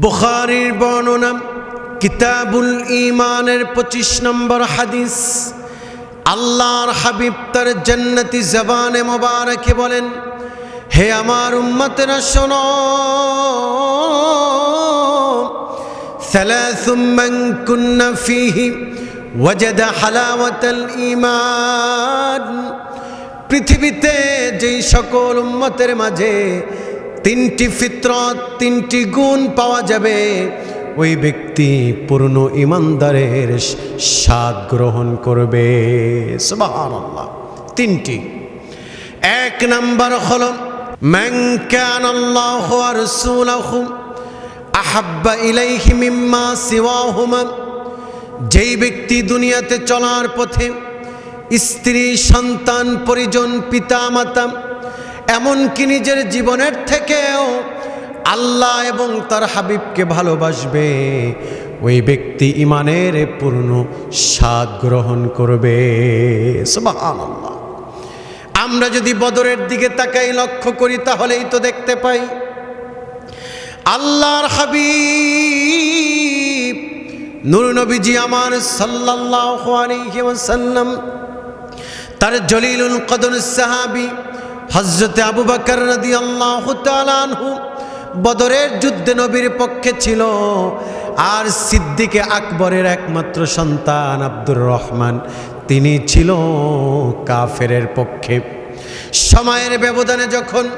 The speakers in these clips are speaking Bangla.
বুখারির বর্ণনা কিতাবুল ইমানের পঁচিশ নম্বর হাদিস আল্লাহর হাবিব তার জান্নাতি জবানে মোবারকে বলেন হে আমার উম্মতেরা শোনো ثلاث من كن فيه وجد حلاوة الإيمان পৃথিবীতে যেই সকল উম্মতের মাঝে তিনটি ফিতরত, তিনটি গুণ পাওয়া যাবে। ওই ব্যক্তি পূর্ণ ইমানদারের স্বাদ গ্রহণ করবে। তিনটি। এক নাম্বার হল কান আল্লাহ ওয়া রাসূলুহু আহাব্বা ইলাইহি মিম্মা যেই ব্যক্তি দুনিয়াতে চলার পথে স্ত্রী, সন্তান, পরিজন পিতা মাতা এমনকি নিজের জীবনের থেকেও আল্লাহ এবং তার হাবিবকে ভালোবাসবে। ওই ব্যক্তি ইমানের পূর্ণ স্বাদ গ্রহণ করবে। আমরা যদি বদরের দিকে তাকাই, লক্ষ্য করি, তাহলেই তো দেখতে পাই আল্লাহর হাবিব নূর নবীজি আমার ওয়াসাল্লাম, তার জলিলুল কদর সাহাবী হযরতে আবু বকর তাআলা আনহু বদরের যুদ্ধে নবীর পক্ষে ছিল আর সিদ্দিকে আকবরের একমাত্র সন্তান আব্দুর রহমান। তিনি ছিল কাফেরের পক্ষে। সময়ের ব্যবধানে যখন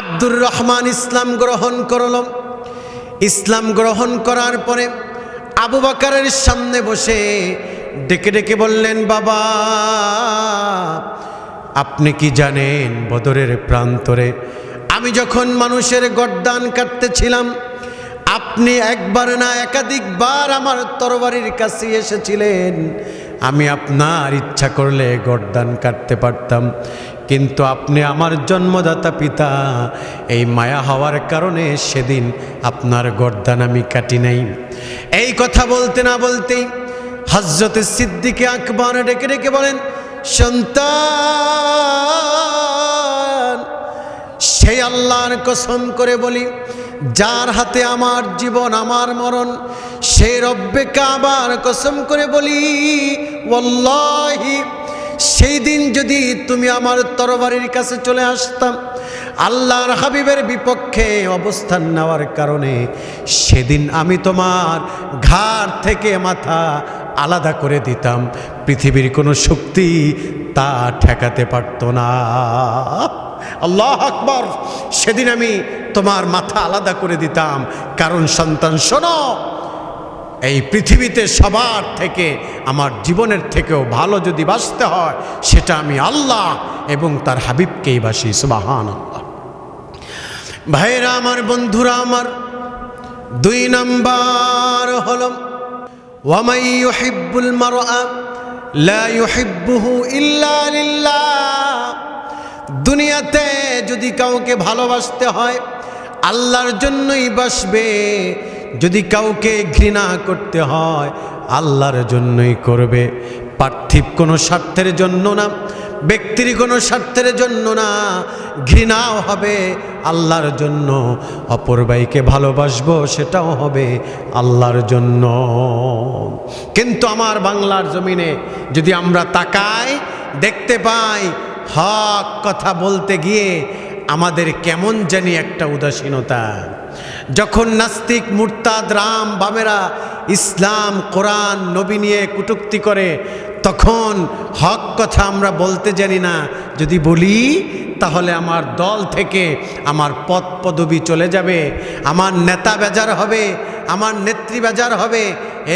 আব্দুর রহমান ইসলাম গ্রহণ করল, ইসলাম গ্রহণ করার পরে আবু বাকারের সামনে বসে ডেকে ডেকে বললেন, বাবা আপনি কি জানেন বদরের প্রান্তরে? আমি যখন মানুষের গড্ডান কাটতেছিলাম, আপনি একবার না একাধিকবার আমার তরবারির কাছে এসেছিলেন। আমি আপনার ইচ্ছা করলে গড্ডান কাটতে পারতাম, কিন্তু আপনি আমার জন্মদাতা পিতা। এই মায়া হওয়ার কারণে সেদিন আপনার গর্দান আমি কাটি নাই। এই কথা বলতে না বলতেই হজরত সিদ্দিকে আকবর ডেকে ডেকে বলেন সন্তান। সেই আল্লাহর কসম করে বলি, যার হাতে আমার জীবন, আমার মরণ সে রব্বে কাবার কসম করে বলি সেই দিন যদি তুমি আমার তরবারির কাছে চলে আসতাম আল্লাহর হাবিবের বিপক্ষে অবস্থান নেওয়ার কারণে সেদিন আমি তোমার ঘাড় থেকে মাথা আলাদা করে দিতাম। পৃথিবীর কোনো শক্তি তা ঠেকাতে পারত না। আল্লাহ আকবর! সেদিন আমি তোমার মাথা আলাদা করে দিতাম। কারণ সন্তান, শোনো, এই পৃথিবীতে সবার থেকে, আমার জীবনের থেকেও ভালো যদি বাঁচতে হয়, সেটা আমি আল্লাহ এবং তার হাবিবকেই বাসি সুবাহান ভাইরা আমার, বন্ধুরা আমার, দুই নাম্বার হল, ওয়ামাই ইউহিব্বুল মারআ, লা ইল্লা দুনিয়াতে যদি কাউকে ভালোবাসতে হয়, আল্লাহর জন্যই বাসবে। যদি কাউকে ঘৃণা করতে হয়, আল্লাহর জন্যই করবে। পার্থিব কোনো স্বার্থের জন্য না। ব্যক্তির কোনো স্বার্থের জন্য না, ঘৃণাও হবে, আল্লাহর জন্য। অপর ভাইকে ভালোবাসবো, সেটাও হবে আল্লাহর জন্য। কিন্তু আমার বাংলার জমিনে যদি আমরা তাকাই, দেখতে পাই, হক কথা বলতে গিয়ে আমাদের কেমন জানি একটা উদাসীনতা। যখন নাস্তিক মুরতাদ রাম বামেরা ইসলাম, কোরআন, নবী নিয়ে কুটুক্তি করে তখন হক কথা আমরা বলতে জানি না। যদি বলি, তাহলে আমার দল থেকে আমার পদ পদবি চলে যাবে, আমার নেতা বেজার হবে, আমার নেত্রী বেজার হবে।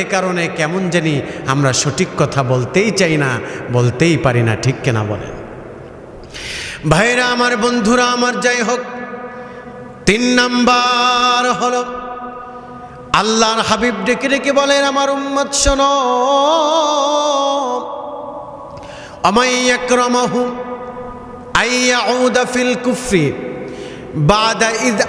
এ কারণে কেমন জানি আমরা সঠিক কথা বলতেই চাই না, বলতেই পারি না, ঠিক কেনা বলেন? ভাইরা, আমার বন্ধুরা, আমার যাই হোক, তিন নাম্বার হল, আল্লাহর হাবিব ডেকে ডেকে বলেন, আমার উম্মত শোনো। ফিল ইদ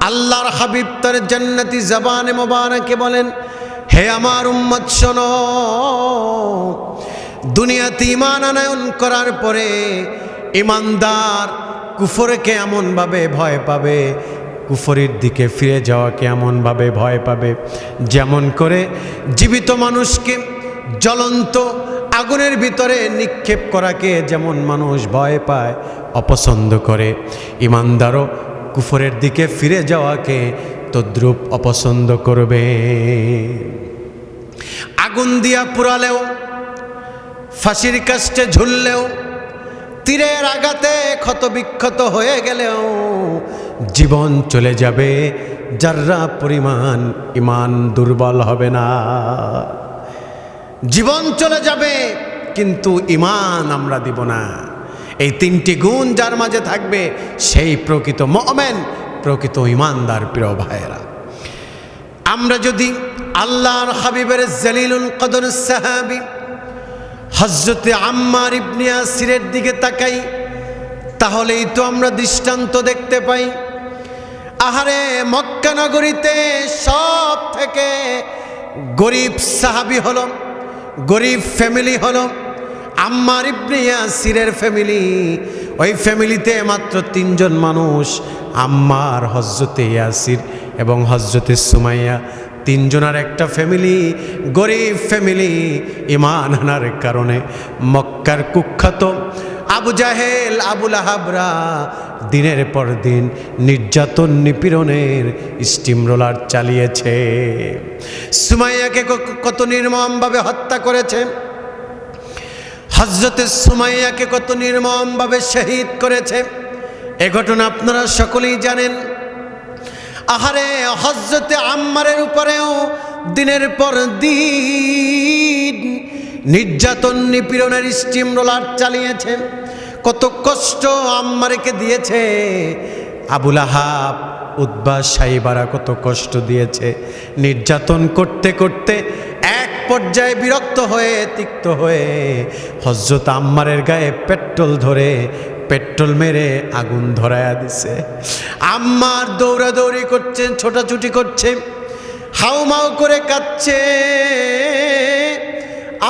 আল্লাহর হাবিব তার জান্নাতি জবানে মোবারকে বলেন, হে আমার উম্মত, শোনো। দুনিয়াতে ইমান আনায়ন করার পরে ইমানদার কুফরকে এমনভাবে ভয় পাবে কুফরির দিকে ফিরে যাওয়াকে এমনভাবে ভয় পাবে? যেমন করে জীবিত মানুষকে জ্বলন্ত আগুনের ভিতরে নিক্ষেপ করাকে যেমন মানুষ ভয় পায়, অপছন্দ করে। ইমানদারও কুফরের দিকে ফিরে যাওয়াকে তদ্রূপ অপছন্দ করবে। আগুন দিয়া পুরালেও, ফাঁসির কাষ্টে ঝুললেও, তীরের আঘাতে ক্ষতবিক্ষত হয়ে গেলেও জীবন চলে যাবে, যার্রা পরিমাণ ইমান দুর্বল হবে না। জীবন চলে যাবে, কিন্তু ইমান আমরা দিব না। এই তিনটি গুণ যার মাঝে থাকবে, সেই প্রকৃত মমেন, প্রকৃত ইমানদার প্রিয় ভাইয়েরা। আমরা যদি আল্লাহর হাবিবের জালিলুল কদর সাহাবি হজরতে আম্মার ইবনে আসিরের দিকে তাকাই, তাহলেই তো আমরা দৃষ্টান্ত দেখতে পাই আহারে মক্কা নগরীতে সব থেকে গরিব সাহাবি হলো, গরিব ফ্যামিলি হলো, আম্মার ইবনে ইয়াসিরের ফ্যামিলি ওই ফ্যামিলিতে মাত্র তিনজন মানুষ, আম্মার হজরতে ইয়াসির এবং হজরতে সুমাইয়া। তিনজনের একটা ফ্যামিলি গরিব ফ্যামিলি ইমান আনার কারণে মক্কার কুখ্যাত। আবু জাহেল আবুল আহাবরা দিনের পর দিন নির্যাতন নিপীড়নের স্টিম রোলার চালিয়েছে। সুমাইয়াকে কত নির্মমভাবে হত্যা করেছে। হজরতে সুমাইয়াকে কত নির্মমভাবে শহীদ করেছে। এ ঘটনা আপনারা সকলেই জানেন। আহারে হজরতে আম্মারের উপরেও দিনের পর দিন নির্যাতন নিপীড়নের স্টিম রোলার চালিয়েছে, কত কষ্ট আম্মারেকে দিয়েছে। আবুল আহাব উদ্বা সাইবারা কত কষ্ট দিয়েছে। নির্যাতন করতে করতে এক পর্যায়ে বিরক্ত হয়ে, তিক্ত হয়ে হজরত আম্মারের গায়ে পেট্রোল ধরে, পেট্রোল মেরে আগুন ধরায়া দিছে। আম্মার দৌড়াদৌড়ি করছে, ছোটাছুটি করছে, হাউমাউ করে কাচ্ছে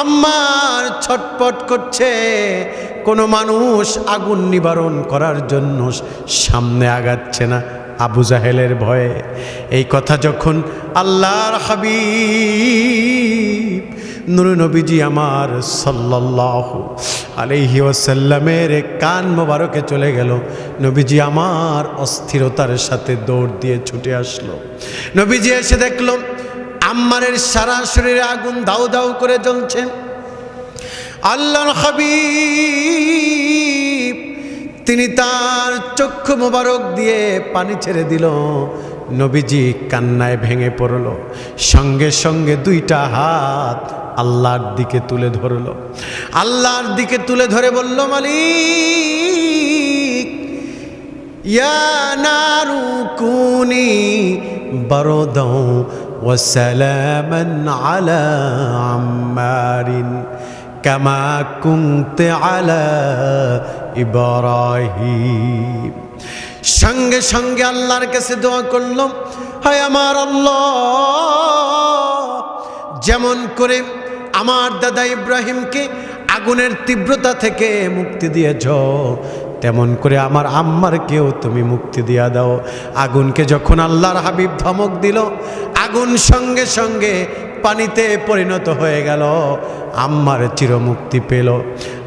আম্মার ছটপট করছে। কোনো মানুষ আগুন নিবারণ করার জন্য সামনে আগাচ্ছে না আবু জাহেলের ভয়ে। এই কথা যখন আল্লাহর হাবিব, নুর নবীজি আমার সাল্লাল্লাহু আলাইহি ওয়াসাল্লামের কান মোবারকে চলে গেল। নবীজি আমার অস্থিরতার সাথে দৌড় দিয়ে ছুটে আসলো। নবীজি এসে দেখল আম্মারের সারা শরীরে আগুন দাউ দাউ করে জ্বলছে। আল্লাহর হাবিব, তিনি তার চক্ষু মোবারক দিয়ে পানি ছেড়ে দিল। নবীজি কান্নায় ভেঙে পড়ল। সঙ্গে সঙ্গে দুইটা হাত আল্লাহর দিকে তুলে ধরল। আল্লাহর দিকে তুলে ধরে বলল, মালিক, ইয়া নারু কুনি বারদাও وسلاما على عمار كما كنت على إبراهيم সঙ্গে সঙ্গে আল্লাহর কাছে দোয়া করলাম হায় আমার আল্লাহ যেমন করে আমার দাদা ইব্রাহিমকে আগুনের তীব্রতা থেকে মুক্তি দিয়েছ তেমন করে আমার আম্মারকেও তুমি মুক্তি দিয়া দাও। আগুনকে যখন আল্লাহর হাবিব ধমক দিল, আগুন সঙ্গে সঙ্গে পানিতে পরিণত হয়ে গেল। আম্মার চিরমুক্তি পেল।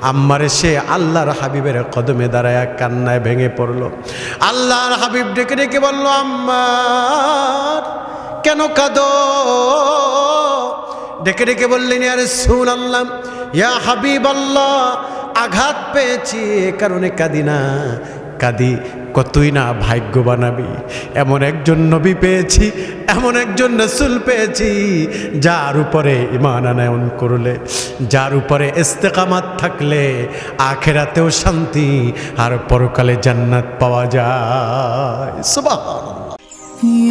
আম্মারে সে আল্লাহর হাবিবের কদমে দাঁড়ায় কান্নায় ভেঙে পড়ল। আল্লাহর হাবিব ডেকে ডেকে বলল, আম্মার, কেন কাঁদো? ডেকে ডেকে বললেন আরে শুন আল্লাহ ইয়া হাবিব আল্লাহ আঘাত পেয়েছি, এ কারণে কাঁদি না। কাঁদি, কতই না ভাগ্য বানাবি এমন একজন নবী পেয়েছি, এমন একজন রসুল পেয়েছি, যার উপরে ইমান আনায়ন করলে, যার উপরে ইস্তেকামাত থাকলে আখেরাতেও শান্তি আর পরকালে জান্নাত পাওয়া যায়।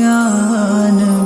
يا